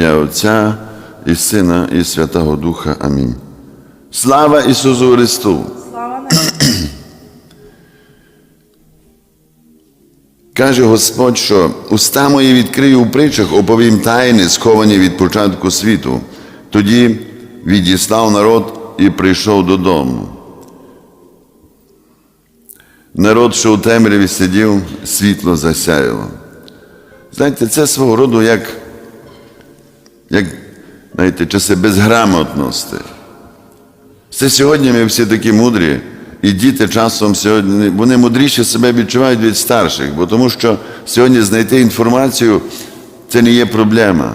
ім'я Отця і Сина, і Святого Духа. Амінь. Слава Ісусу Христу! Слава Каже Господь, що уста мої відкрию у притчах, оповім тайни, сховані від початку світу. Тоді відіслав народ і прийшов додому. Народ, що у темряві сидів, світло засяяло. Знаєте, це свого роду як, як знаєте, часи безграмотності. Це сьогодні ми всі такі мудрі, і діти часом сьогодні вони мудріше себе відчувають від старших, бо тому що сьогодні знайти інформацію це не є проблема.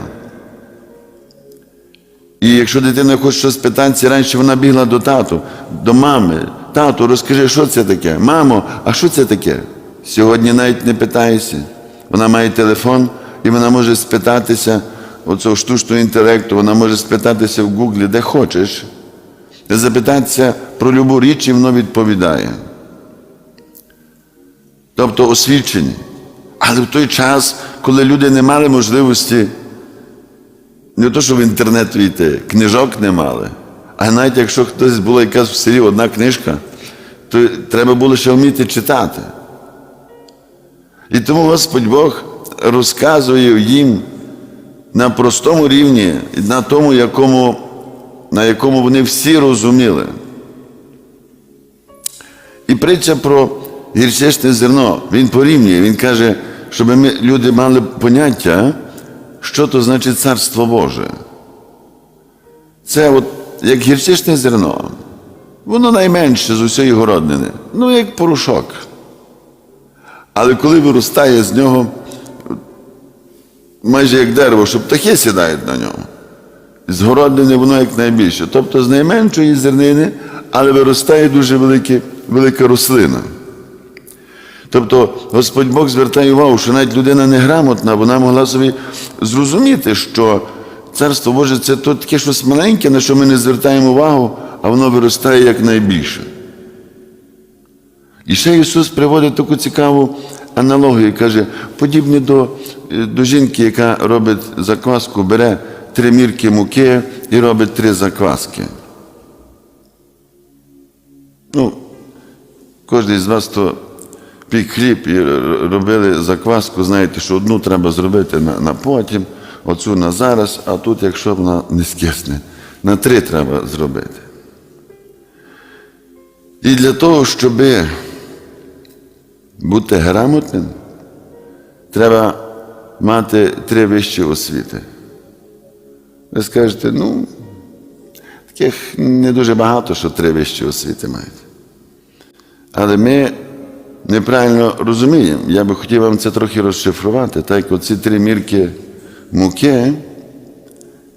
І якщо дитина хоче щось питатися, раніше вона бігла до тату, до мами. Тату, розкажи, що це таке? Мамо, а що це таке? Сьогодні навіть не питаєшся. Вона має телефон і вона може спитатися оцього штучного інтелекту, вона може спитатися в Гуглі, де хочеш запитатися про любу річ, і воно відповідає. Тобто освічені. Але в той час, коли люди не мали можливості, не то, що в інтернет війти, книжок не мали. А навіть якщо хтось була якась в селі одна книжка, то треба було ще вміти читати. І тому Господь Бог розказує їм на простому рівні, на тому, якому на якому вони всі розуміли. І притча про гірчичне зерно, він порівнює, він каже, щоб ми, люди мали поняття, що то значить царство Боже. Це от як гірчичне зерно. Воно найменше з усієї городнини, ну як порошок. Але коли виростає з нього, майже як дерево, що птахи сідають на нього. З воно як найбільше. Тобто з найменшої зернини, але виростає дуже велике, велика рослина. Тобто Господь Бог звертає увагу, що навіть людина неграмотна, вона могла собі зрозуміти, що Царство Боже це то таке щось маленьке, на що ми не звертаємо увагу, а воно виростає як найбільше. І ще Ісус приводить таку цікаву аналогію, каже, подібне до, до жінки, яка робить закваску, бере три мірки муки і робить три закваски. Ну, кожен з вас то пік хліб і робили закваску, знаєте, що одну треба зробити на, на потім, оцю на зараз, а тут, якщо вона не скисне, на три треба зробити. І для того, щоб бути грамотним, треба мати три вищі освіти. Ви скажете, ну, таких не дуже багато, що три вищі освіти мають. Але ми неправильно розуміємо. Я би хотів вам це трохи розшифрувати, так як оці три мірки муки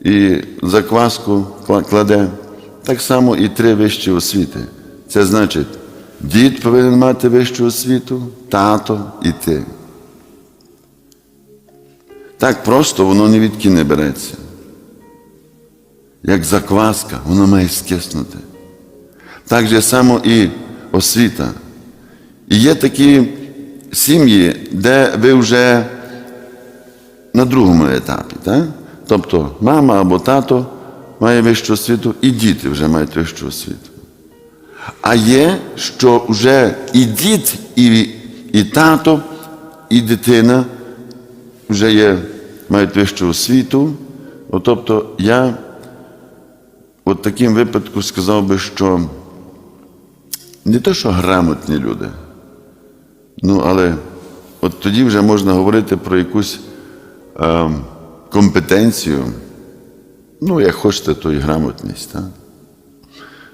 і закваску кладе, так само і три вищі освіти. Це значить, дід повинен мати вищу освіту, тато і ти. Так просто воно ні відки не береться. Як закваска, воно має скиснути. Так же само і освіта. І є такі сім'ї, де ви вже на другому етапі. Так? Тобто мама або тато має вищу освіту, і діти вже мають вищу освіту. А є, що вже і дід, і, і тато, і дитина вже є, мають вищу освіту. От, тобто я от таким випадку сказав би, що не те, що грамотні люди, ну, але от тоді вже можна говорити про якусь е, компетенцію, ну, як хочете, то і грамотність. Так?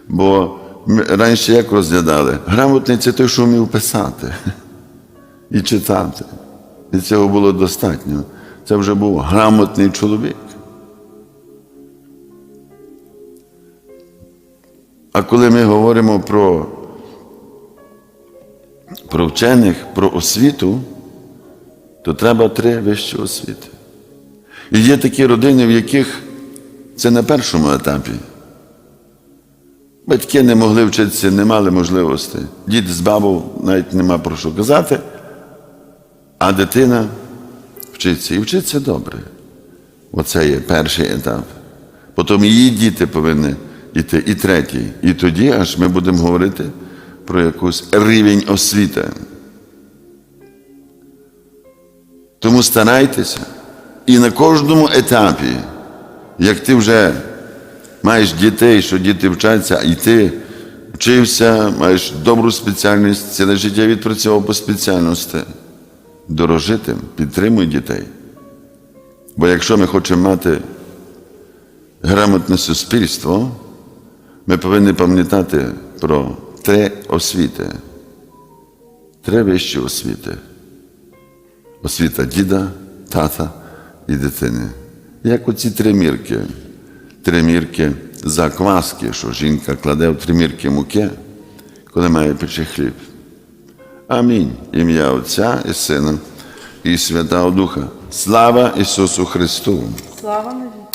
Бо ми раніше як розглядали? Грамотний це той, що вмів писати і читати. І цього було достатньо. Це вже був грамотний чоловік. А коли ми говоримо про, про вчених, про освіту, то треба три вищі освіти. І є такі родини, в яких це на першому етапі. Батьки не могли вчитися, не мали можливості. Дід з бабою навіть нема про що казати, а дитина вчиться і вчиться добре. Оце є перший етап. Потім її діти повинні йти, і третій. І тоді аж ми будемо говорити про якийсь рівень освіти. Тому старайтеся і на кожному етапі, як ти вже маєш дітей, що діти вчаться, і ти вчився, маєш добру спеціальність, ціле життя відпрацьовував по спеціальності. Дорожити, підтримуй дітей. Бо якщо ми хочемо мати грамотне суспільство, ми повинні пам'ятати про три освіти, три вищі освіти. Освіта діда, тата і дитини. Як оці три мірки. Три мірки закваски, що жінка кладе в тримірки муки, коли має пече хліб. Амінь. Ім'я Отця і Сина і Святого Духа. Слава Ісусу Христу! Слава навіки.